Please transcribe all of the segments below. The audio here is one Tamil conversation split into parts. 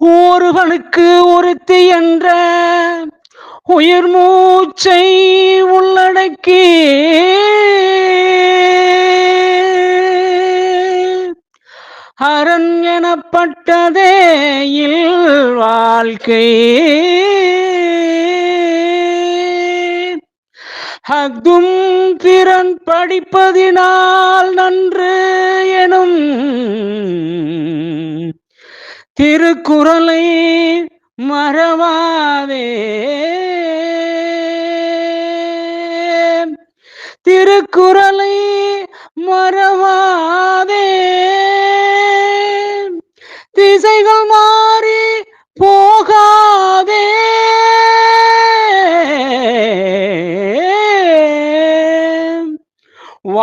ஒருவனுக்கு ஒருத்தி என்ற உயிர் மூச்சை உள்ளடக்கி அரண் எனப்பட்டதே இல் வாழ்க்கை. அஃதும் திறன் படிப்பதினால் நன்று எனும் திருக்குறளை மறவாதே. திருக்குறளை மறவா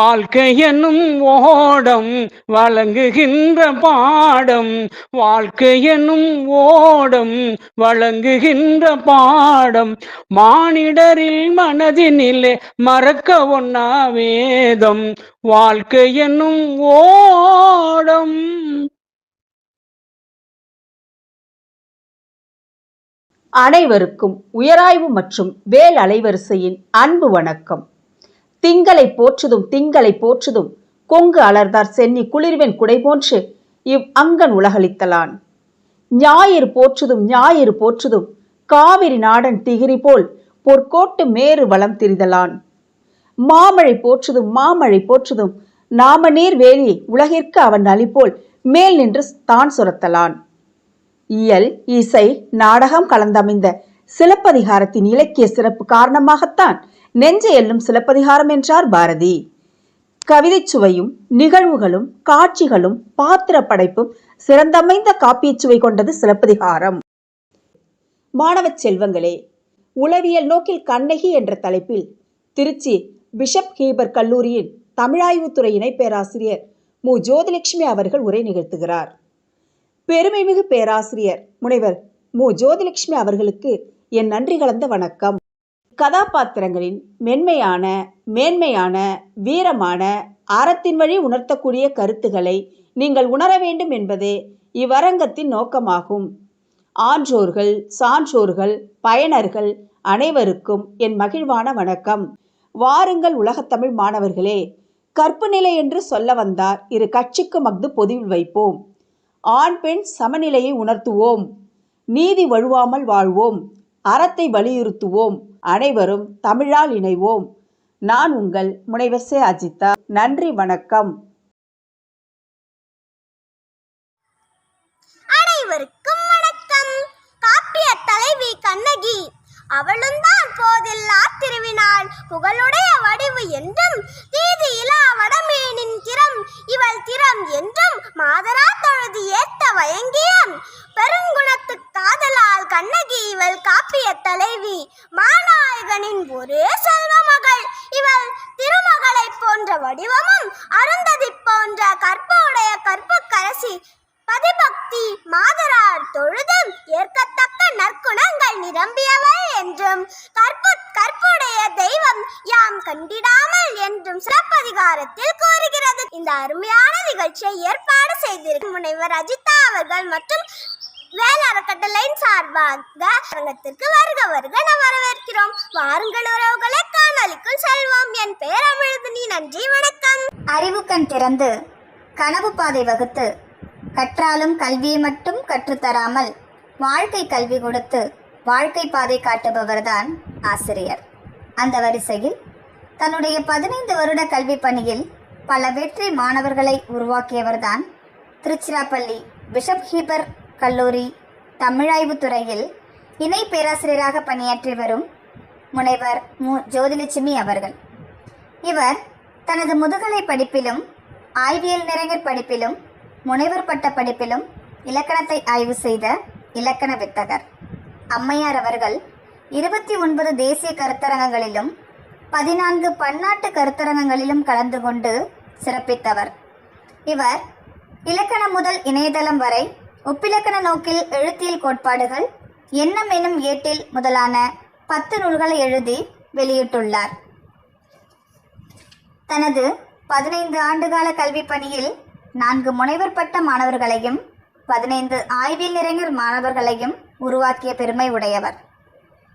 வாழ்க்கை என்னும் ஓடம் வழங்குகின்ற பாடம். வாழ்க்கை என்னும் ஓடம் வழங்குகின்ற பாடம். மானிடரில் மனதினிலே மறக்க ஒன்னா வேதம். வாழ்க்கை என்னும் ஓடம். அனைவருக்கும் உயராய்வு மற்றும் வேல் அலைவரிசையின் அன்பு வணக்கம். திங்களை போற்றுதும் திங்களை போற்றுதும். கொங்கு அலர்தார் சென்னி குளிர்வெண் குடை போன்று இவ் அங்கன் உலகளித்தலான் ஞாயிறு போற்றுதும் ஞாயிறு போற்றுதும். காவிரி நாடன் திகிரி போல் பொற்கோட்டு மேறு வளம் திரிதலான். மாமழை போற்றுதும் மாமழை போற்றுதும். நாம நீர் வேலி உலகிற்கு அவன் அளிப்போல் மேல் நின்று தான் சுரத்தலான். இயல் இசை நாடகம் கலந்தமைந்த சிலப்பதிகாரத்தின் இலக்கிய சிறப்பு காரணமாகத்தான் நெஞ்சு எல்லும் சிலப்பதிகாரம் என்றார் பாரதி. கவிதை சுவையும் நிகழ்வுகளும் காட்சிகளும் பாத்திர படைப்பும் சிறந்தமைந்த காப்பிய சுவை கொண்டது சிலப்பதிகாரம். மாணவச் செல்வங்களே உளவியல் நோக்கில் கண்ணகி என்ற தலைப்பில் திருச்சி பிஷப் ஹீபர் கல்லூரியின் தமிழாய்வுத்துறை இணை பேராசிரியர் மு. ஜோதிலட்சுமி அவர்கள் உரை நிகழ்த்துகிறார். பெருமைமிகு பேராசிரியர் முனைவர் மு. ஜோதிலட்சுமி அவர்களுக்கு என் நன்றி கலந்த வணக்கம். கதாபாத்திரங்களின் மென்மையான மேன்மையான வீரமான அறத்தின் வழி உணர்த்தக்கூடிய கருத்துக்களை நீங்கள் உணர வேண்டும் என்பதே இவ்வரங்கத்தின் நோக்கமாகும். ஆன்றோர்கள் சான்றோர்கள் பயனர்கள் அனைவருக்கும் என் மகிழ்வான வணக்கம். வாருங்கள் உலகத்தமிழ் மாணவர்களே கற்பு நிலை என்று சொல்ல வந்தார் இரு கட்சிக்கு மக்து பொதுவில் வைப்போம். ஆண் பெண் சமநிலையை உணர்த்துவோம். நீதி வழுவாமல் வாழ்வோம். அறத்தை வலியுறுத்துவோம். அனைவரும் தமிழால் இணைவோம். நான் உங்கள் முனைவர் சே அஜிதா. நன்றி வணக்கம். அனைவருக்கும் வணக்கம். காப்பிய தலைவி கண்ணகி. அவளும் தான் போதில்லா திருவினாள். புகழுடைய வடிவு என்றும் தீதி இலா வடமேனின் திறம் இவள் திறம் என்றும் மாதரா தொழுது ஏத்த வயங்கியம். பெருங்குணத்து காதலால் கண்ணகி இவள் காப்பிய தலைவி. மாநாயகனின் ஒரே செல்வ மகள் இவள் திருமகளைப் போன்ற வடிவமும் அருந்ததி போன்ற கற்புடைய கற்புக்கரசி பதிபக்தி மாதரார் தொழுதும் ஏற்கத்தக்க நற்குணங்கள் நிரம்பியவர் என்றும் கற்பு கற்புடைய தெய்வம் யாம் கண்டிடாமல் என்றும் சிறப்பதிகாரத்தில் கூறுகிறது. இந்த அருமையான நிகழ்ச்சியை ஏற்பாடு செய்திருக்கும் முனைவர் அஜிதா அவர்கள் மற்றும் வேல் அறக்கட்டளையின் சார்பாக அரங்கத்திற்கு வருக வருக நாம் வரவேற்கிறோம். வாருங்கள் உறவுகளை காணொலிக்குள் செல்வோம். என் பெயர் அமிழ்தினி நன்றி வணக்கம். அறிவுக்கண் திறந்து கனவு பாதை வகுத்து கற்றாலும் கல்வியை மட்டும் கற்றுத்தராமல் வாழ்க்கை கல்வி கொடுத்து வாழ்க்கை பாதை காட்டுபவர்தான் ஆசிரியர். அந்த வரிசையில் தன்னுடைய பதினைந்து வருட கல்வி பணியில் பல வெற்றி மாணவர்களை உருவாக்கியவர்தான் திருச்சிராப்பள்ளி பிஷப் ஹீபர் கல்லூரி தமிழாய்வுத் துறையில் இணை பேராசிரியராக பணியாற்றி வரும் முனைவர் மு. ஜோதிலட்சுமி அவர்கள். இவர் தனது முதுகலை படிப்பிலும் ஆய்வியல் நிறைஞர் படிப்பிலும் முனைவர் பட்ட படிப்பிலும் இலக்கணத்தை ஆய்வு செய்த இலக்கண வித்தகர். அம்மையார் அவர்கள் இருபத்தி ஒன்பது தேசிய கருத்தரங்கங்களிலும் பதினான்கு பன்னாட்டு கருத்தரங்கங்களிலும் கலந்து கொண்டு சிறப்பித்தவர். இவர் இலக்கணம் முதல் இணையதளம் வரை ஒப்பிலக்கண நோக்கில் எழுத்தியல் கோட்பாடுகள் எண்ணம் எனும் ஏட்டில் முதலான பத்து நூல்களை எழுதி வெளியிட்டுள்ளார். தனது பதினைந்து ஆண்டுகால கல்வி பணியில் நான்கு முனைவர் பட்ட மாணவர்களையும் பதினைந்து ஆய்வில் இளைஞர் மாணவர்களையும் உருவாக்கிய பெருமை உடையவர்.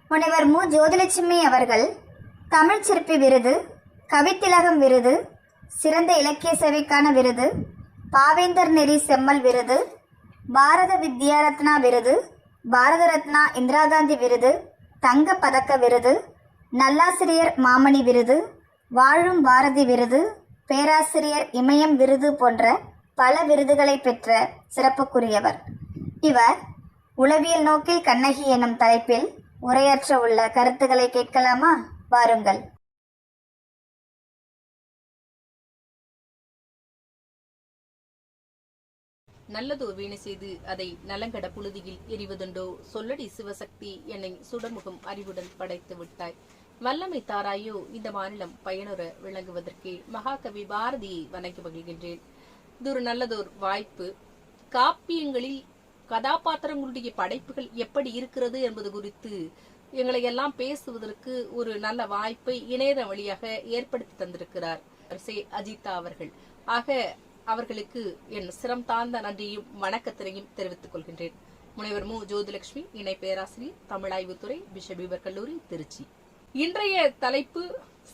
முனைவர் மு. ஜோதிலட்சுமி அவர்கள் தமிழ்ச் சிற்பி விருது கவித்திலகம் விருது சிறந்த இலக்கிய சேவைக்கான விருது பாவேந்தர் நெறி செம்மல் விருது பாரத வித்யா ரத்னா விருது பாரத ரத்னா இந்திரா காந்தி விருது தங்க பதக்க விருது நல்லாசிரியர் மாமணி விருது வாழும் பாரதி விருது பேராசிரியர் இமயம் விருது போன்ற பல விருதுகளை பெற்ற சிறப்புக்குரியவர். இவர் உளவியல் நோக்கில் கண்ணகி எனும் தலைப்பில் உரையாற்ற உள்ள கருத்துக்களை கேட்கலாமா? வாருங்கள். நல்லதோ வீணை செய்து அதை நலங்கட புழுதியில் எரிவதுண்டோ சொல்லடி சிவசக்தி என்னை சுடமுகம் அறிவுடன் படைத்து விட்டாய். வல்லமை தாராயோ இந்த மாநிலம் பயனுற விளங்குவதற்கே மகாகவி பாரதியை வணங்கி மகிழ்கின்றேன். இது ஒரு நல்லதொரு வாய்ப்பு. காப்பியங்களில் கதாபாத்திரங்களுடைய படைப்புகள் எப்படி இருக்கிறது என்பது குறித்து எங்களை எல்லாம் பேசுவதற்கு ஒரு நல்ல வாய்ப்பை இணையதளம் வழியாக ஏற்படுத்தி தந்திருக்கிறார் அஜிதா அவர்கள். ஆக அவர்களுக்கு என் சிரம் தாழ்ந்த நன்றியும் வணக்கத்தினையும் தெரிவித்துக் கொள்கின்றேன். முனைவர் மு. ஜோதிலட்சுமி இணை பேராசிரியர் தமிழாய்வுத்துறை பிஷப் இவர் கல்லூரி திருச்சி. இன்றைய தலைப்பு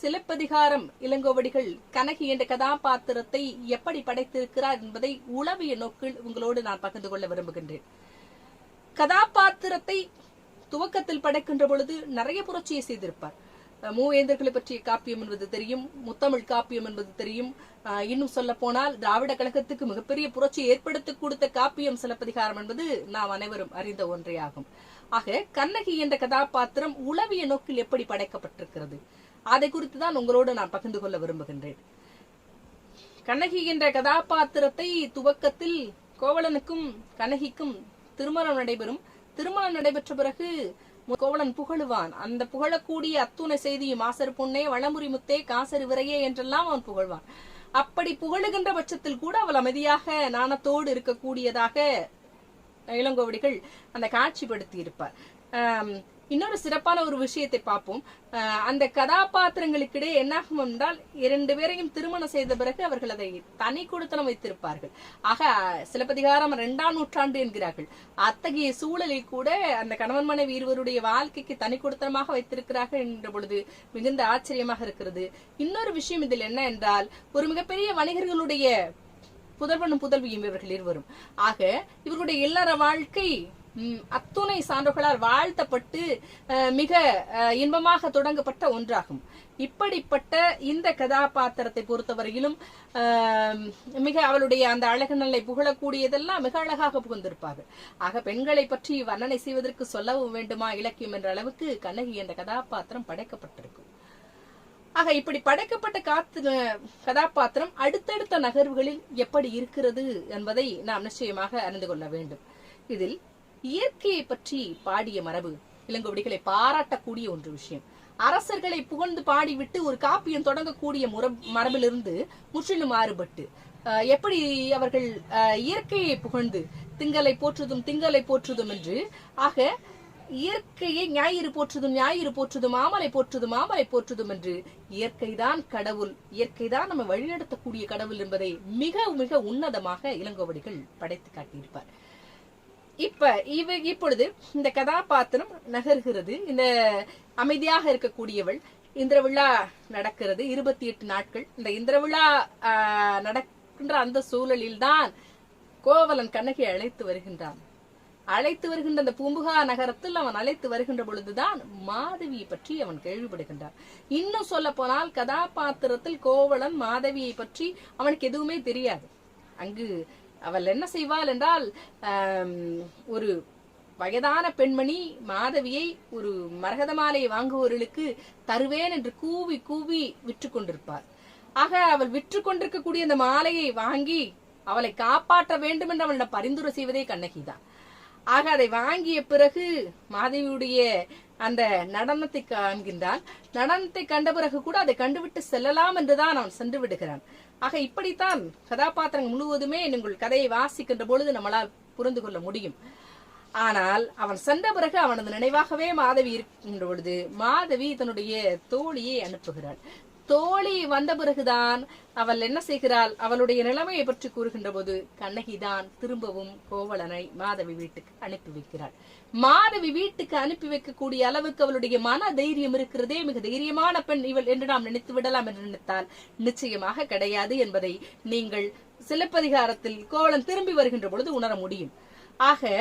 சிலப்பதிகாரம் இளங்கோவடிகள் கனகி என்ற கதாபாத்திரத்தை எப்படி படைத்திருக்கிறார் என்பதை உளவிய நோக்கில் உங்களோடு நான் பகிர்ந்து கொள்ள விரும்புகின்றேன். கதாபாத்திரத்தை துவக்கத்தில் படைக்கின்ற பொழுது நிறைய புரட்சியை செய்திருப்பார். மூவேந்தர்களை பற்றிய காப்பியம் என்பது தெரியும் முத்தமிழ் காப்பியம் என்பது தெரியும். இன்னும் சொல்ல போனால் திராவிட கழகத்துக்கு மிகப்பெரிய புரட்சி ஏற்படுத்தி கொடுத்த காப்பியம் சிலப்பதிகாரம் என்பது நாம் அனைவரும் அறிந்த ஒன்றே ஆகும் ஆக கண்ணகி என்ற கதாபாத்திரம் உளவிய நோக்கில் எப்படி படைக்கப்பட்டிருக்கிறது? அதை குறித்து தான் உங்களோடு நான் பகிர்ந்து கொள்ள விரும்புகின்றேன். கண்ணகி என்ற கதாபாத்திரத்தை துவக்கத்தில் கோவலனுக்கும் கண்ணகிக்கும் திருமணம் நடைபெறும். திருமணம் நடைபெற்ற பிறகு கோவலன் புகழுவான். அந்த புகழக்கூடிய அத்துணை செய்தியும் ஆசர் பொன்னே வளமுறி முத்தே காசரு விரையே என்றெல்லாம் அவன் புகழ்வான். அப்படி புகழுகின்ற பட்சத்தில் கூட அவள் அமைதியாக நாணத்தோடு இருக்கக்கூடியதாக இளங்கோவடிகள் அந்த காட்சிப்படுத்தி இருப்பார் இன்னொரு சிறப்பான ஒரு விஷயத்தை பார்ப்போம். அந்த கதாபாத்திரங்களுக்கிடையே என்னாகும் என்றால் இரண்டு பேரையும் திருமணம் செய்த பிறகு அவர்கள் அதை தனி கொடுத்தனம் வைத்திருப்பார்கள். ஆக சிலப்பதிகாரம் இரண்டாம் நூற்றாண்டு என்கிறார்கள். அத்தகைய சூழலில் கூட அந்த கணவன் மனைவி இருவருடைய வாழ்க்கைக்கு தனி கொடுத்தனமாக வைத்திருக்கிறார்கள் என்ற பொழுது மிகுந்த ஆச்சரியமாக இருக்கிறது. இன்னொரு விஷயம் இதில் என்ன என்றால் ஒரு மிகப்பெரிய வணிகர்களுடைய புதல்வனும் புதல்வியும் இவர்கள் இருவரும். ஆக இவர்களுடைய இல்லற வாழ்க்கை அத்துணை சான்றோர்களால் வாழ்த்தப்பட்டு மிக அஹ், இன்பமாக தொடங்கப்பட்ட ஒன்றாகும். இப்படிப்பட்ட இந்த கதாபாத்திரத்தை பொறுத்தவரையிலும் மிக அவளுடைய அந்த அழகு நல்லை புகழக்கூடியதெல்லாம் மிக அழகாக புகுந்திருப்பார்கள். ஆக பெண்களை பற்றி வர்ணனை செய்வதற்கு சொல்லவும் வேண்டுமா இலக்கியம் என்ற அளவுக்கு கண்ணகி என்ற கதாபாத்திரம் படைக்கப்பட்டிருக்கும். ஆக இப்படி படைக்கப்பட்ட காத்து கதாபாத்திரம் அடுத்தடுத்த நகர்வுகளில் எப்படி இருக்கிறது என்பதை நாம் நிச்சயமாக அறிந்து கொள்ள வேண்டும். இதில் இயற்கையை பற்றி பாடிய மரபு இளங்கோவடிகளை பாராட்டக்கூடிய ஒன்று விஷயம். அரசர்களை புகழ்ந்து பாடிவிட்டு ஒரு காப்பியம் தொடங்கக்கூடிய மரபிலிருந்து முற்றிலும் மாறுபட்டு அஹ், எப்படி அவர்கள் அஹ், இயற்கையை புகழ்ந்து திங்களை போற்றுதும் திங்களை போற்றுதும் என்று ஆக இயற்கையை ஞாயிறு போற்றுதும் ஞாயிறு போற்றுதும் மாமலை போற்றுதும் மாமலை போற்றுதும் என்று இயற்கைதான் கடவுள். இயற்கைதான் நம்ம வழிநடத்தக்கூடிய கடவுள் என்பதை மிக மிக உன்னதமாக இளங்கோவடிகள் படைத்து காட்டியிருப்பார். இப்ப இவ இப்பொழுது இந்த கதாபாத்திரம் நகர்கிறது. இந்த அமைதியாக இருக்கக்கூடியவள். இந்திர விழா நடக்கிறது. இருபத்தி எட்டு நாட்கள். இந்த இந்திர விழா ஆஹ், நடக்கின்ற அந்த சூழலில் தான் கோவலன் கண்ணகி அழைத்து வருகின்றான். அழைத்து வருகின்ற அந்த பூம்புகா நகரத்தில் அவன் அழைத்து வருகின்ற பொழுதுதான் மாதவியை பற்றி அவன் கேள்விப்படுகின்றான். இன்னும் சொல்ல போனால் கதாபாத்திரத்தில் கோவலன் மாதவியை பற்றி அவனுக்கு எதுவுமே தெரியாது. அங்கு அவள் என்ன செய்வாள் என்றால் ஒரு வயதான பெண்மணி மாதவியை ஒரு மரகத மாலையை வாங்குவோர்களுக்கு தருவேன் என்று கூவி கூவி விற்று கொண்டிருப்பார் ஆக அவள் விற்று கொண்டிருக்கக்கூடிய அந்த மாலையை வாங்கி அவளை காப்பாற்ற வேண்டும் என்று அவளிடம் பரிந்துரை செய்வதே கண்ணகிதான். ஆக அதை வாங்கிய பிறகு மாதவியுடைய அந்த நடனத்தை காண்கின்றான். நடனத்தை கண்ட பிறகு கூட அதை கண்டுவிட்டு செல்லலாம் என்றுதான் அவன் சென்று விடுகிறான். ஆக இப்படித்தான் கதாபாத்திரங்கள் முழுவதுமே நீங்கள் கதையை வாசிக்கின்ற பொழுது நம்மளால் புரிந்து கொள்ள முடியும். ஆனால் அவன் சென்ற பிறகு அவனது நினைவாகவே மாதவி இருக்கின்ற பொழுது மாதவி தன்னுடைய தோழியை அனுப்புகிறாள். தோழி வந்த பிறகுதான் அவள் என்ன செய்கிறாள்? அவளுடைய நிலைமையை பற்றி கூறுகின்ற போது கண்ணகிதான் திரும்பவும் கோவலனை மாதவி வீட்டுக்கு அனுப்பி வைக்கிறாள். மாதவி வீட்டுக்கு அனுப்பி வைக்கக்கூடிய அளவுக்கு அவளுடைய மன தைரியம் இருக்கிறதே மிக தைரியமான பெண் இவள் என்று நாம் நினைத்து விடலாம் என்று நினைத்தால் நிச்சயமாக கிடையாது என்பதை நீங்கள் சிலப்பதிகாரத்தில் கோவலன் திரும்பி வருகின்ற பொழுது உணர முடியும். ஆக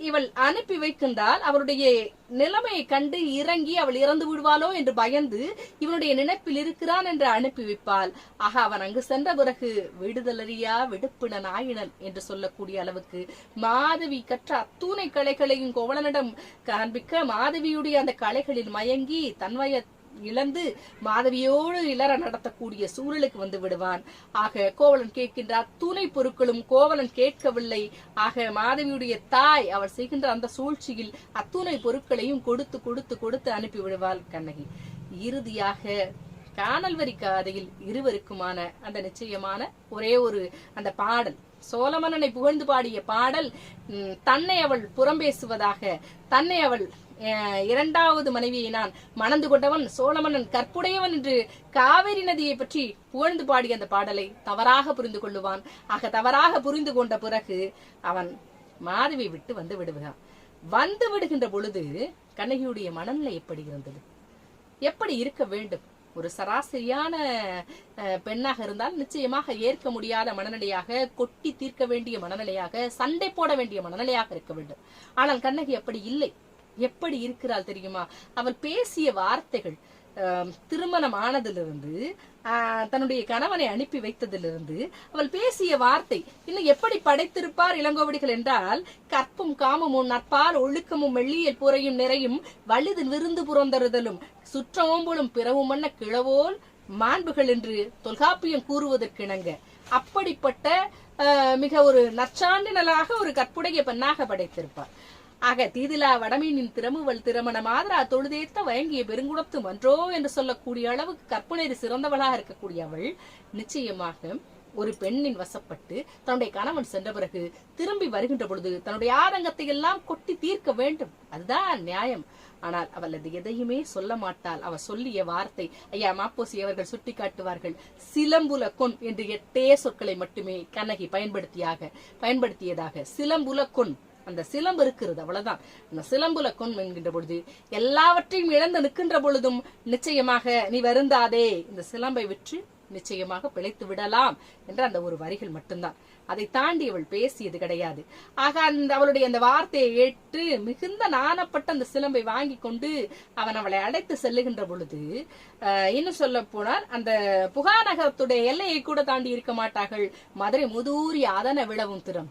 இவள் அனுப்பி வைக்கின்றால் அவருடைய நிலைமையை கண்டு இறங்கி அவள் இறந்து விடுவாளோ என்று பயந்து இவனுடைய நினைப்பில் இருக்கிறான் என்று அனுப்பி வைப்பாள். ஆக அவன் அங்கு சென்ற பிறகு விடுதலறியா விடுப்பின நாயினன் என்று சொல்லக்கூடிய அளவுக்கு மாதவி கற்ற அத்தூணை கலைகளையும் கோவலனிடம் காண்பிக்க மாதவியுடைய அந்த கலைகளில் மயங்கி தன்வய இழந்து மாதவியோடு இளர நடத்தக்கூடிய சூழலுக்கு வந்து விடுவான். ஆக கோவலன் கேட்கின்றார் துணை பொருட்களும் கோவலன் கேட்கவில்லை. ஆக மாதவியுடைய தாய் அவள் செய்கின்ற அந்த சூழ்ச்சியில் அத்துணை பொருட்களையும் கொடுத்து கொடுத்து கொடுத்து அனுப்பி விடுவாள் கண்ணகி. இறுதியாக காணல் வரி காதையில் இருவருக்குமான அந்த நிச்சயமான ஒரே ஒரு அந்த பாடல் சோழமன்னனை புகழ்ந்து பாடிய பாடல் தன்னை அவள் புறம்பேசுவதாக தன்னை அவள் இரண்டாவது மனைவியை நான் மணந்து கொண்டவன் சோழமன்னன் கற்புடையவன் என்று காவிரி நதியை பற்றி புகழ்ந்து பாடிய அந்த பாடலை தவறாக புரிந்து கொள்ளுவான். ஆக தவறாக புரிந்து கொண்ட பிறகு அவன் மாதவி விட்டு வந்து விடுவான் வந்து விடுகின்ற பொழுது கண்ணகியுடைய மனநிலை எப்படி இருந்தது? எப்படி இருக்க வேண்டும்? ஒரு சராசரியான அஹ், பெண்ணாக இருந்தால் நிச்சயமாக ஏற்க முடியாத மனநிலையாக கொட்டி தீர்க்க வேண்டிய மனநிலையாக சண்டை போட வேண்டிய மனநிலையாக இருக்க வேண்டும். ஆனால் கண்ணகி அப்படி இல்லை. எப்படி இருக்கிறாள் தெரியுமா? அவள் பேசிய வார்த்தைகள் திருமணம் ஆனதிலிருந்து தன்னுடைய கணவனை அனுப்பி வைத்ததிலிருந்து அவள் பேசிய வார்த்தை இன்னும் எப்படி படைத்திருப்பார் இளங்கோவடிகள் என்றால் கற்பும் காமமும் நற்பால் ஒழுக்கமும் மெல்லியல் புறையும் நிறையும் வலிது விருந்து புறந்தறுதலும் சுற்றவோம்பலும் பிறவுமன்ன கிழவோல் மாண்புகள் என்று தொல்காப்பியம் கூறுவதற்கிணங்க. அப்படிப்பட்ட மிக ஒரு நற்சான்றினலாக ஒரு கற்புடைய பெண்ணாக படைத்திருப்பார். ஆக தீதிலா வடமீனின் திறமுவல் திருமண மாதரா தொழுதேத்த வழங்கிய பெருங்குணத்து மன்றோ என்று சொல்லக்கூடிய அளவுக்கு கற்பனை சிறந்தவளாக இருக்கக்கூடிய அவள் நிச்சயமாக ஒரு பெண்ணின் வசப்பட்டு தன்னுடைய கணவன் சென்ற பிறகு திரும்பி வருகின்ற பொழுது தன்னுடைய ஆதங்கத்தை எல்லாம் கொட்டி தீர்க்க வேண்டும். அதுதான் நியாயம். ஆனால் அவள் அது எதையுமே சொல்ல மாட்டாள். அவள் சொல்லிய வார்த்தை ஐயா மாப்போசி அவர்கள் சுட்டி காட்டுவார்கள். சிலம்புல கொன் என்று எட்டே சொற்களை மட்டுமே கண்ணகி பயன்படுத்தியாக பயன்படுத்தியதாக. சிலம்புல கொன். அந்த சிலம்பு இருக்கிறது அவ்வளவுதான். அந்த சிலம்புல கொண் என்கின்ற பொழுது எல்லாவற்றையும் இழந்து நிற்கின்ற பொழுதும் நிச்சயமாக நீ வருந்தாதே. இந்த சிலம்பை விற்று நிச்சயமாக பிழைத்து விடலாம் என்ற அந்த ஒரு வரிகள் மட்டும்தான். அதை தாண்டி அவள் பேசியது கிடையாது. ஆக அந்த அவளுடைய அந்த வார்த்தையை ஏற்று மிகுந்த நாணப்பட்ட அந்த சிலம்பை வாங்கி கொண்டு அவன் அவளை அடைத்து செல்லுகின்ற பொழுது ஆஹ், இன்னும் சொல்ல போனால் அந்த புகாநகரத்துடைய எல்லையை கூட தாண்டி இருக்க மாட்டார்கள். மதுரை முதூரி அதன விழவும் திறம்.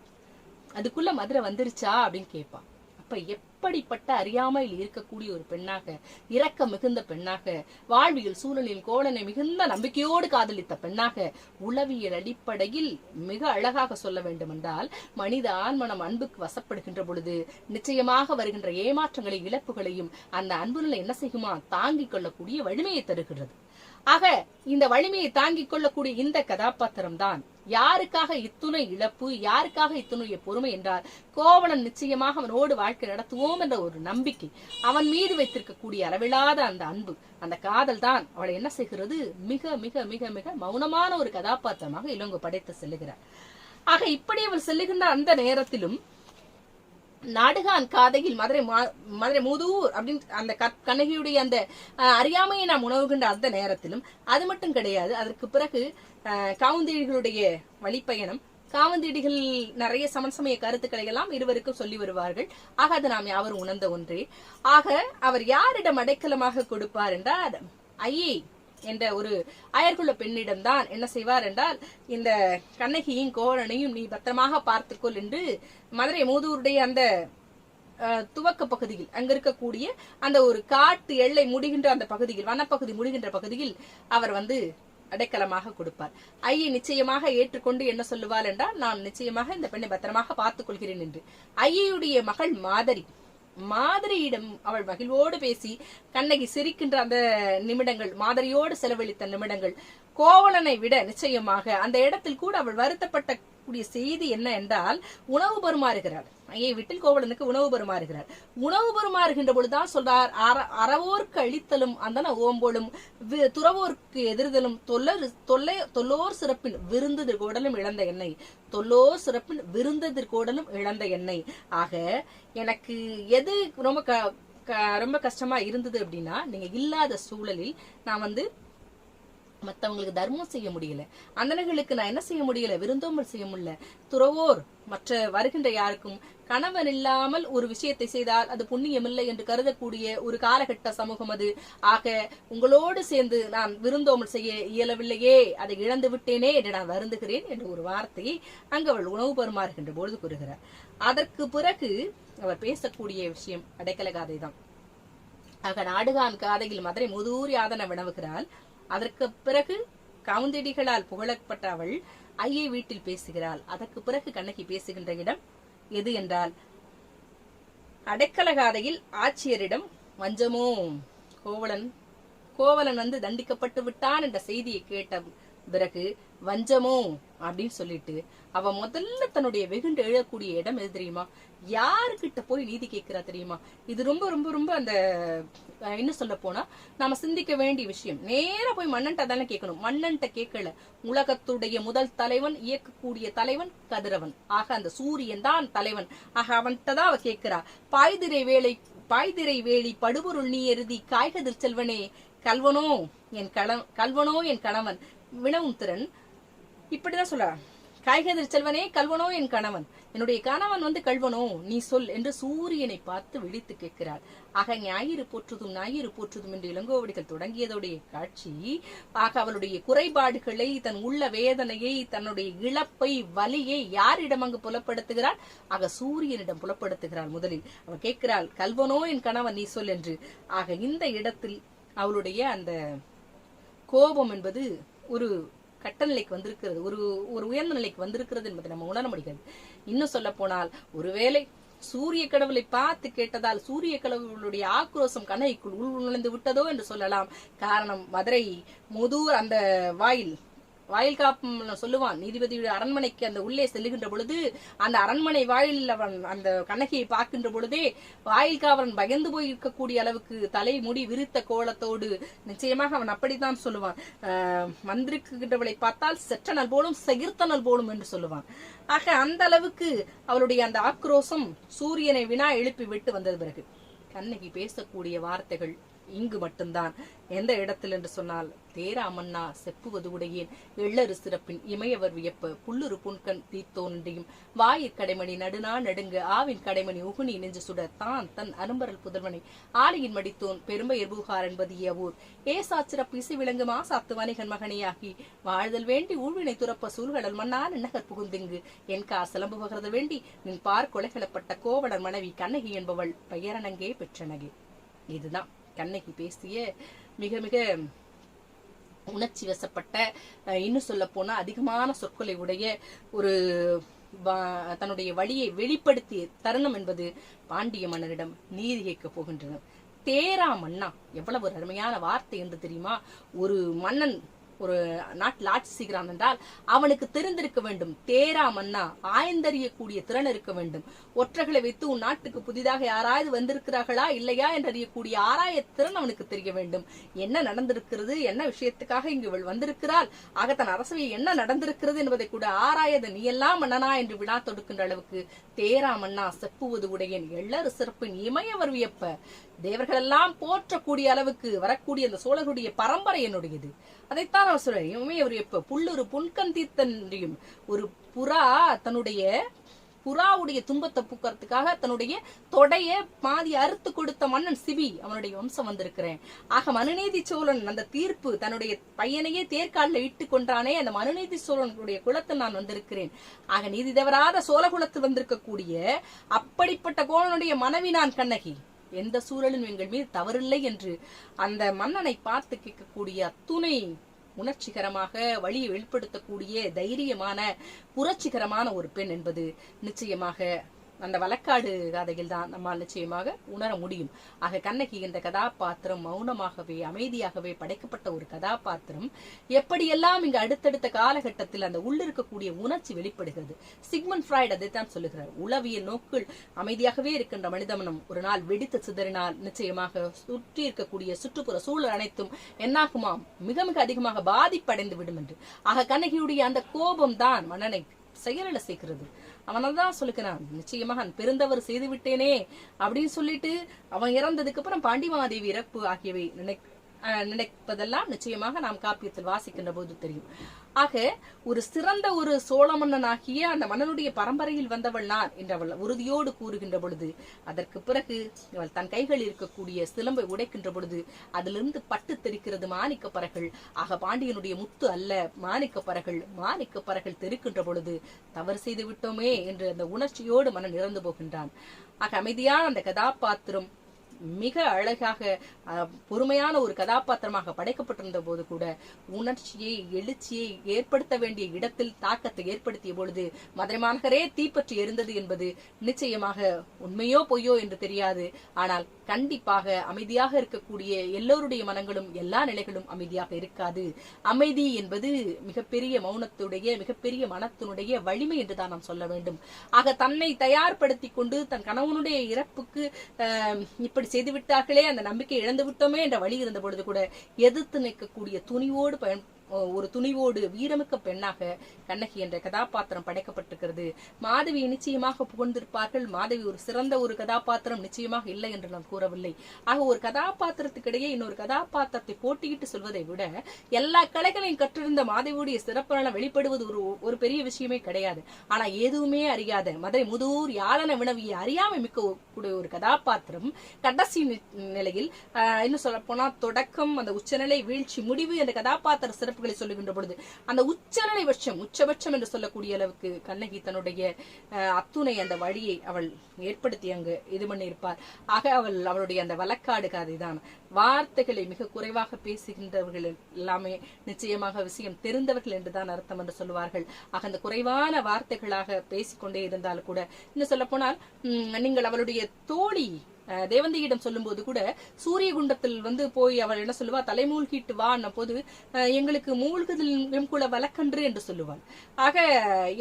அதுக்குள்ள மதுரை வந்துருச்சா அப்படின்னு கேட்பான். அப்ப எப்படிப்பட்ட அறியாமையில் இருக்கக்கூடிய ஒரு பெண்ணாக இரக்க மிகுந்த பெண்ணாக வாழ்வியல் சூழலில் கோலனை மிகுந்த நம்பிக்கையோடு காதலித்த பெண்ணாக உளவியல் அடிப்படையில் மிக அழகாக சொல்ல வேண்டுமென்றால் மனித ஆன்மனம் அன்புக்கு வசப்படுகின்ற பொழுது நிச்சயமாக வருகின்ற ஏமாற்றங்களை இழப்புகளையும் அந்த அன்பு நிலை என்ன செய்யுமா? தாங்கிக் கொள்ளக்கூடிய வலிமையை தருகிறது. ஆக இந்த வலிமையை தாங்கிக் கொள்ளக்கூடிய இந்த கதாபாத்திரம் தான் யாருக்காக இத்துணை இழப்பு யாருக்காக இத்துணைய பொறுமை என்றார் கோவலன் நிச்சயமாக அவனோடு வாழ்க்கை நடத்துவோம் என்ற ஒரு நம்பிக்கை அவன் மீது வைத்திருக்கக்கூடிய அளவில்லாத அந்த அன்பு அந்த காதல் தான் அவளை என்ன செய்கிறது? மிக மிக மிக மிக மௌனமான ஒரு கதாபாத்திரமாக இளங்கோ படைத்து செல்லுகிறார். ஆக இப்படி அவள் செல்லுகின்ற அந்த நேரத்திலும் நாடுகான் காதையில் மதுரை மா- மதுரை மூதூர் அப்படின்னு அந்த கண்ணகியுடைய அந்த அஹ், அறியாமையை நாம் உணவுகின்ற அந்த நேரத்திலும் அது மட்டும் கிடையாது. அதற்கு பிறகு அஹ், காவுந்தேடிகளுடைய வழிப்பயணம் காவந்தேடிகள் நிறைய சமன்சமய கருத்துக்களை எல்லாம் இருவருக்கும் சொல்லி வருவார்கள். ஆக அது நாம் யாவரும் உணர்ந்த ஒன்றே. ஆக அவர் யாரிடம் அடைக்கலமாக கொடுப்பார் என்றால் ஐயே என்ற ஒரு அயர்குள்ள பெண்ணிடம் தான் என்ன செய்வார் என்றால் இந்த கண்ணகியும் கோவலனையும் நீ பத்திரமாக பார்த்துக்கொள் என்று மதுரை மூதூருடைய அந்த துவக்க பகுதியில் அங்க இருக்கக்கூடிய அந்த ஒரு காட்டு எல்லை முடிகின்ற அந்த பகுதியில் வனப்பகுதி முடிகின்ற பகுதியில் அவர் வந்து அடைக்கலமாக கொடுப்பார். ஐயை நிச்சயமாக ஏற்றுக்கொண்டு என்ன சொல்லுவார் என்றால் நான் நிச்சயமாக இந்த பெண்ணை பத்திரமாக பார்த்துக் கொள்கிறேன் என்று. ஐயுடைய மகள் மாதரி மாதிரியிடம் அவள் மகிழ்வோடு பேசி கண்ணகி சிரிக்கின்ற அந்த நிமிடங்கள் மாதிரியோடு செலவழித்த நிமிடங்கள் கோவலனை விட நிச்சயமாக அந்த இடத்தில் கூட அவள் வருத்தப்பட்ட சொல்லக்கூடிய செய்தி என்ன என்றால் உணவு பருமாறுகிறார். ஐயே வீட்டில் கோவலனுக்கு உணவு பருமாறுகிறார். உணவு பருமாறுகின்ற பொழுதுதான் சொல்றார் அற அறவோர்க்கு அழித்தலும் அந்த ஓம்போலும் வி- துறவோர்க்கு எதிர்தலும் தொல்லர் தொல்லை தொல்லோர் சிறப்பின் விருந்ததிற்கு உடலும் இழந்த எண்ணெய் தொல்லோர் சிறப்பின் விருந்ததிற்கு உடலும் இழந்த எண்ணெய் ஆக எனக்கு எது ரொம்ப க க- ரொம்ப கஷ்டமா இருந்தது அப்படின்னா நீங்க இல்லாத சூழலில் நான் வந்து மத்தவங்களுக்கு தர்மம் செய்ய முடியல. அண்ணன்களுக்கு நான் என்ன செய்ய முடியல? விருந்தோம்பல் செய்ய முடியல. துறவோர் மற்ற வருகின்ற யாருக்கும் கணவன் இல்லாமல் ஒரு விஷயத்தை செய்தால் அது புண்ணியமில்லை என்று கருதக்கூடிய ஒரு காலகட்ட சமூகம் அது. ஆக உங்களோடு சேர்ந்து நான் விருந்தோமல் செய்ய இயலவில்லையே அதை இழந்து விட்டேனே என்று நான் வருந்துகிறேன் என்ற ஒரு வார்த்தையை அங்கு அவள் உணவு பருமாறுகின்ற பொழுது கூறுகிறார். அதற்கு பிறகு அவர் பேசக்கூடிய விஷயம் அடைக்கல காதை தான் ஆக நாடுகான் காதையில் மதுரை முதூரி ஆதன வினவுகிறாள். அதற்கு பிறகு கவுந்தடிகளால் புகழப்பட்ட அவள் ஐயை வீட்டில் பேசுகிறாள். அதற்கு பிறகு கண்ணகி பேசுகின்ற இடம் எது என்றால் அடைக்கலகாதையில் ஆட்சியரிடம் வஞ்சமோ கோவலன் கோவலன் வந்து தண்டிக்கப்பட்டு விட்டான் என்ற செய்தியை கேட்ட பிறகு வஞ்சமோ? அப்படின்னு சொல்லிட்டு அவ முதல்ல தன்னுடைய வெகுண்டு எழக்கூடிய இடம் எது தெரியுமா? யாருக்கிட்ட போய் நீதி கேட்கிறா தெரியுமா? இது ரொம்ப ரொம்ப ரொம்ப அந்த என்ன சொல்ல போனா நாம சிந்திக்க வேண்டிய விஷயம். நேரா போய் மன்னன்ட்ட தானே கேட்கணும். மன்னன்ட்ட கேட்கல. உலகத்துடைய முதல் தலைவன் இயக்கக்கூடிய தலைவன் கதிரவன். ஆக அந்த சூரியன் தான் தலைவன். ஆக அவன்கிட்ட தான் அவ கேட்கிறா. பாய்திரை வேலை பாய்திரை வேலி படுபொருள் நீ எருதி காய்கதிர் செல்வனே கல்வனோ என் கல கல்வனோ என் கணவன். வினவும் திறன் இப்படிதான் சொல்ல காய்கதிர் செல்வனே கல்வனோ என் கணவன். என்னுடைய கணவன் வந்து கல்வனோ நீ சொல் என்று சூரியனை பார்த்து விழித்து கேட்கிறார். ஆக ஞாயிறு போற்றுதும் ஞாயிறு போற்றுதும் என்று இளங்கோவடிகள் தொடங்கியதுடைய காட்சி ஆக அவளுடைய குறைபாடுகளை தன் உள்ள வேதனையை தன்னுடைய இழப்பை வலியை யாரிடம் அங்கு புலப்படுத்துகிறாள்? ஆக சூரியனிடம் புலப்படுத்துகிறாள் முதலில். அவள் கேட்கிறாள் கல்வனோ என் கணவன் நீ சொல் என்று. ஆக இந்த இடத்தில் அவளுடைய அந்த கோபம் என்பது ஒரு கட்ட நிலைக்கு வந்திருக்கிறது ஒரு ஒரு உயர்ந்த நிலைக்கு வந்திருக்கிறது என்பதை நம்ம உணர முடிகிறது. இன்னும் சொல்ல போனால் ஒருவேளை சூரிய கடவுளை பார்த்து கேட்டதால் சூரிய கடவுளுடைய ஆக்ரோஷம் கண்ணைக்குள் உள் நுழைந்து விட்டதோ என்று சொல்லலாம். காரணம் மதுரை முதூர் அந்த வாயில் வாயில் காப்பும் சொல்லுவான் நீதிபதியுடைய அரண்மனைக்கு அந்த உள்ளே செல்லுகின்ற பொழுது அந்த அரண்மனை வாயிலில் அவன் அந்த கண்ணகியை பார்க்கின்ற பொழுதே வாயில் காவலன் பயந்து போய் இருக்கக்கூடிய அளவுக்கு தலை முடி விரித்த கோலத்தோடு நிச்சயமாக அவன் அப்படித்தான் சொல்லுவான். வந்திருக்கின்றவளை பார்த்தால் செற்றனல் போலும் செகிர்த்தனல் போலும் என்று சொல்லுவான். ஆக அந்த அளவுக்கு அவளுடைய அந்த ஆக்ரோசம் சூரியனை வினா எழுப்பி விட்டு வந்தது பிறகு. கண்ணகி பேசக்கூடிய வார்த்தைகள் இங்கு மட்டும்தான். எந்த இடத்தில் என்று சொன்னால் தேராமன்னா செப்புவது உடையேன். எள்ளறு சிறப்பின் இமையவர் வியப்ப புல்லுரு புன்கண் தீத்தோன்றியும் வாயிற் கடைமணி நடுநா நடுங்கு ஆவின் கடைமணி உகுனி நெஞ்சு சுட தான் தன் அரும்பரல் புதல்வனை. ஆலையின் மடித்தோன் பெரும்பெயர் பூகார் என்பது ஊர் ஏசா சிறப்பு இசை விளங்கு மாசாத்து வணிகன் மகனையாகி வாழ்தல் வேண்டி ஊழ்வினை துறப்ப சூழ்கடல் மன்னான் நகர் புகுந்திங்கு. என் கா சிலம்பு வேண்டி நின் பார் கொலைகளப்பட்ட கோவலர் மனைவி கண்ணகி என்பவள் பெயரணங்கே பெற்றனகே. இதுதான். கண்ணகி பேசிய மிக மிக உணர்ச்சி வசப்பட்ட இன்னும் சொல்ல போனா அதிகமான சொற்களை உடைய ஒரு தன்னுடைய வழியை வெளிப்படுத்திய தருணம் என்பது பாண்டிய மன்னரிடம் நீதி கேட்க போகின்றனர் தேரா மன்னா எவ்வளவு ஒரு அருமையான வார்த்தை என்று தெரியுமா? ஒரு மன்னன் ஒரு நாட்டில் ஆட்சி செய்கிறான் என்றால் அவனுக்கு தெரிந்திருக்க வேண்டும். தேரா மன்னா ஆய்ந்தறியக்கூடிய திறன் இருக்க வேண்டும். ஒற்றர்களை வைத்து உன் நாட்டுக்கு புதிதாக யாராவது வந்திருக்கிறார்களா இல்லையா என்றறியக்கூடிய ஆராய திறன் அவனுக்கு தெரிய வேண்டும். என்ன நடந்திருக்கிறது என்ன விஷயத்துக்காக இங்கு இவள் வந்திருக்கிறாள் ஆக தன் என்ன நடந்திருக்கிறது என்பதை கூட ஆராயது நீ எல்லாம் மன்னனா என்று விழா தொடுக்கின்ற அளவுக்கு தேரா மன்னா செப்புவது உடையன் எள்ளறு சிறப்பின் இமயவர் வியப்ப. தேவர்களெல்லாம் போற்றக்கூடிய அளவுக்கு வரக்கூடிய அந்த சோழர்களுடைய பரம்பரை என்னுடையது. அதைத்தான் அவர் இவமே ஒரு இப்ப புல்லொரு புன்கண் தீர்த்தன்றியும் ஒரு புறா தன்னுடைய புறாவுடைய துன்பத்தை பூக்கறதுக்காக தன்னுடைய தொடைய பாதி அறுத்து கொடுத்த மன்னன் சிபி அவனுடைய வம்சம் வந்திருக்கிறேன். ஆக மனுநீதி சோழன் அந்த தீர்ப்பு தன்னுடைய பையனையே தேர்காலில் இட்டு கொண்டானே அந்த மனுநீதி சோழனுடைய குலத்தில் நான் வந்திருக்கிறேன். ஆக நீதி தவறாத சோழ குலத்தில் வந்திருக்கக்கூடிய அப்படிப்பட்ட கோணனுடைய மனைவி நான் கண்ணகி. எந்த சூழலும் எங்கள் மீது தவறில்லை என்று அந்த மன்னனை பார்த்து கேட்கக்கூடிய அத்துணை உணர்ச்சிகரமாக வழியை வெளிப்படுத்தக்கூடிய தைரியமான புரட்சிகரமான ஒரு பெண் என்பது நிச்சயமாக அந்த வழக்காடு கதையில் தான் நம்மால் நிச்சயமாக உணர முடியும். ஆக கண்ணகி என்ற கதாபாத்திரம் மௌனமாகவே அமைதியாகவே படைக்கப்பட்ட ஒரு கதாபாத்திரம். எப்படியெல்லாம் இங்கு அடுத்தடுத்த காலகட்டத்தில் அந்த உள்ளிருக்கக்கூடிய உணர்ச்சி வெளிப்படுகிறது. சிக்மன் ஃப்ராய்ட் அதைத்தான் சொல்லுகிறார். உளவியல் நோக்கில் அமைதியாகவே இருக்கின்ற மனிதமனம் ஒரு நாள் வெடித்து சிதறினால் நிச்சயமாக சுற்றி இருக்கக்கூடிய சுற்றுப்புற சூழல் அனைத்தும் என்னாகுமாம்? மிக மிக அதிகமாக பாதிப்படைந்து விடும் என்று. ஆக கண்ணகியுடைய அந்த கோபம் தான் மன்னனை செயலில் சேர்க்கிறது அவனை தான் நிச்சயமாக பெருந்தவர் செய்து விட்டேனே அப்படின்னு சொல்லிட்டு அவன் இறந்ததுக்கு அப்புறம் பாண்டிமாதேவி இறப்பு ஆகியவை நினை நினைப்பதெல்லாம் நிச்சயமாக நாம் காப்பியத்தில் வாசிக்கின்ற போது தெரியும். ஆக ஒரு சிறந்த ஒரு சோழ மன்னனாகிய அந்த மன்னனுடைய பரம்பரையில் வந்தவள் நான் என்றவள் அவள் உறுதியோடு கூறுகின்ற பொழுது அதற்கு பிறகு இவள் தன் கைகளில் இருக்கக்கூடிய சிலம்பை உடைக்கின்ற பொழுது அதிலிருந்து பட்டு தெரிக்கிறது மாணிக்க பறகள் ஆக பாண்டியனுடைய முத்து அல்ல மாணிக்க பறகள் மாணிக்க பறகள் தெரிக்கின்ற பொழுது தவறு செய்து விட்டோமே என்று அந்த உணர்ச்சியோடு மன்னன் இறந்து போகின்றான். ஆக அமைதியான அந்த கதாபாத்திரம் மிக அழகாக பொறுமையான ஒரு கதாபாத்திரமாக படைக்கப்பட்டிருந்த போது கூட உணர்ச்சியை எழுச்சியை ஏற்படுத்த வேண்டிய இடத்தில் தாக்கத்தை ஏற்படுத்திய பொழுது மதுரை மாநகரே தீப்பற்றி எரிந்தது என்பது நிச்சயமாக உண்மையோ பொய்யோ என்று தெரியாது. ஆனால் கண்டிப்பாக அமைதியாக இருக்கக்கூடிய எல்லோருடைய மனங்களும் எல்லா நிலைகளும் அமைதியாக இருக்காது. அமைதி என்பது மிகப்பெரிய மௌனத்துடைய மிகப்பெரிய மனத்தினுடைய வலிமை என்றுதான் நாம் சொல்ல வேண்டும். ஆக தன்னை தயார்படுத்தி கொண்டு தன் கணவனுடைய இறப்புக்கு இப்படி இப்படி செய்து விட்டார்களே அந்த நம்பிக்கை இழந்து விட்டோமே என்ற வழி இருந்த பொழுது கூட எதிர்த்து நிற்கக்கூடிய துணிவோடு பயன் ஒரு துணிவோடு வீரமிக்க பெண்ணாக கண்ணகி என்ற கதாபாத்திரம் படைக்கப்பட்டிருக்கிறது. மாதவி நிச்சயமாக புகழ்ந்திருப்பார்கள். மாதவி ஒரு சிறந்த ஒரு கதாபாத்திரம் நிச்சயமாக இல்லை என்று நான் கூறவில்லை. ஆக ஒரு கதாபாத்திரத்துக்கிடையே இன்னொரு கதாபாத்திரத்தை போட்டியிட்டு சொல்வதை விட எல்லா கலைகளையும் கற்றிருந்த மாதவியுடைய சிறப்பான வெளிப்படுவது ஒரு ஒரு பெரிய விஷயமே கிடையாது. ஆனா எதுவுமே அறியாத மதுரை முதூர் யாழன வினவிய அறியாமை மிக்க கூடிய ஒரு கதாபாத்திரம் கடைசி நிலையில் ஆஹ், இன்னும் சொல்ல போனா தொடக்கம் அந்த உச்சநிலை வீழ்ச்சி முடிவு என்ற கதாபாத்திர சிறப்புகளை சொல்லுகின்ற பொழுது அந்த உச்சநிலை பட்சம் உச்சபட்சம் என்று சொல்லக்கூடிய அளவுக்கு கண்ணகி தன்னுடைய அத்துணை அந்த வழியை அவள் ஏற்படுத்தி அங்கு இது பண்ணியிருப்பார். ஆக அவள் அவளுடைய அந்த வழக்காடு கதைதான் வார்த்தைகளை மிக குறைவாக பேசுகின்றவர்கள் எல்லாமே நிச்சயமாக விஷயம் தெரிந்தவர்கள் என்றுதான் அர்த்தம் என்று சொல்லுவார்கள். ஆக அந்த குறைவான வார்த்தைகளாக பேசிக்கொண்டே இருந்தால் கூட இன்னும் சொல்ல போனால் நீங்கள் அவளுடைய தோழி தேவந்தியிடம் சொல்லும்போது கூட சூரியகுண்டத்தில் வந்து போய் அவள் என்ன சொல்லுவா தலைமூழ்கிட்டு வான்ன போது அஹ், எங்களுக்கு மூழ்குதல் வெம்குல வழக்கன்று என்று சொல்லுவாள். ஆக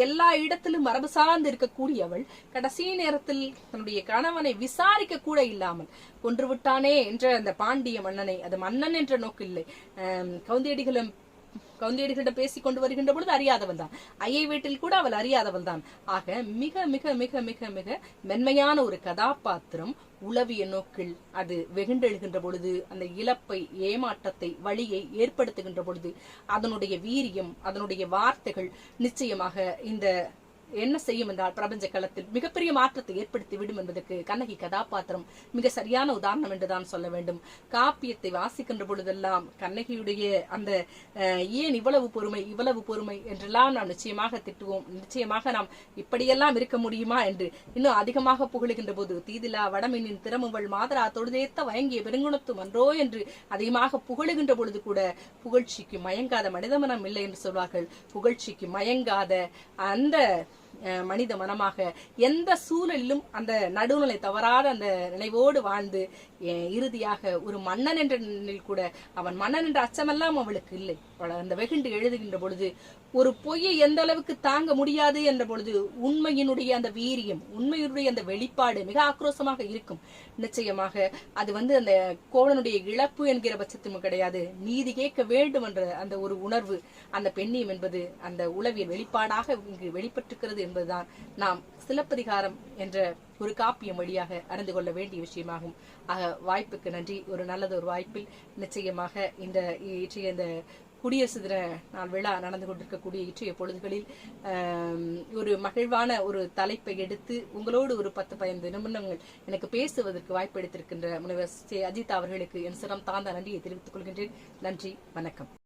எல்லா இடத்திலும் மரபு சார்ந்து இருக்கக்கூடிய அவள் கடைசி நேரத்தில் தன்னுடைய கணவனை விசாரிக்க கூட இல்லாமல் கொன்று விட்டானே என்ற அந்த பாண்டிய மன்னனை அது மன்னன் என்ற நோக்கில்லை அஹ், கவுந்தியடிகளும் கவுந்தியடிகளிடம் பேசிக் கொண்டு வருகின்ற பொழுது அறியாதவன் தான். ஐயை வீட்டில் கூட அவள் அறியாதவள் தான். ஆக மிக மிக மிக மிக மிக மென்மையான ஒரு கதாபாத்திரம் உளவிய நோக்கில் அது வெகுண்டெழுகின்ற பொழுது அந்த இழப்பை ஏமாற்றத்தை வழியை ஏற்படுத்துகின்ற பொழுது அதனுடைய வீரியம் அதனுடைய வார்த்தைகள் நிச்சயமாக இந்த என்ன செய்யும் என்றால் பிரபஞ்ச களத்தில் மிகப்பெரிய மாற்றத்தை ஏற்படுத்தி விடும் என்பதற்கு கண்ணகி கதாபாத்திரம் மிக சரியான உதாரணம் என்றுதான் சொல்ல வேண்டும். காப்பியத்தை வாசிக்கின்ற பொழுதெல்லாம் கண்ணகியுடைய அந்த அஹ், ஏன் இவ்வளவு பொறுமை இவ்வளவு பொறுமை என்றெல்லாம் நாம் நிச்சயமாக திட்டுவோம். நிச்சயமாக நாம் இப்படியெல்லாம் இருக்க முடியுமா என்று இன்னும் அதிகமாக புகழுகின்ற போது தீதிலா வடமினின் திறமுவள் மாதரா தொழுதேத்த வயங்கிய பெருங்குணத்து மன்றோ என்று அதிகமாக புகழுகின்ற பொழுது கூட புகழ்ச்சிக்கு மயங்காத மனிதமனம் இல்லை என்று சொல்வார்கள். புகழ்ச்சிக்கு மயங்காத அந்த மனித மனமாக எந்த சூழலிலும் அந்த நடுநிலை தவறாத அந்த நினைவோடு வாழ்ந்து அஹ், இறுதியாக ஒரு மன்னன் என்ற நிலையில் கூட அவன் மன்னன் என்ற அச்சமெல்லாம் அவளுக்கு இல்லை. அவள் அந்த வெகுண்டு எழுதுகின்ற பொழுது ஒரு பொய்யை எந்த அளவுக்கு தாங்க முடியாது என்ற பொழுது உண்மையினுடைய அந்த வீரியம் உண்மையினுடைய அந்த வெளிப்பாடு மிக ஆக்ரோஷமாக இருக்கும். நிச்சயமாக அது வந்து அந்த கோவலனுடைய இழப்பு என்கிற பட்சத்தும் கிடையாது. நீதி கேட்க வேண்டும் என்ற அந்த ஒரு உணர்வு அந்த பெண்ணியம் என்பது அந்த உளவியல் வெளிப்பாடாக இங்கு வெளிப்பட்டிருக்கிறது என்பதுதான் நாம் சிலப்பதிகாரம் என்ற ஒரு காப்பியம் வழியாக அறிந்து கொள்ள வேண்டிய விஷயமாகும். ஆக வாய்ப்புக்கு நன்றி. ஒரு நல்லது ஒரு வாய்ப்பில் நிச்சயமாக இந்த இன்றைய இந்த குடியரசு தின நாள் விழா நடந்து கொண்டிருக்கக்கூடிய இற்றைய பொழுதுகளில் ஒரு மகிழ்வான ஒரு தலைப்பை எடுத்து உங்களோடு ஒரு பத்து பதினைந்து நிமிடங்கள் எனக்கு பேசுவதற்கு வாய்ப்பு எடுத்திருக்கின்ற முனைவர் சே அஜித் அவர்களுக்கு என் சிரம் தாழ்ந்த நன்றியை தெரிவித்துக் கொள்கின்றேன். நன்றி வணக்கம்.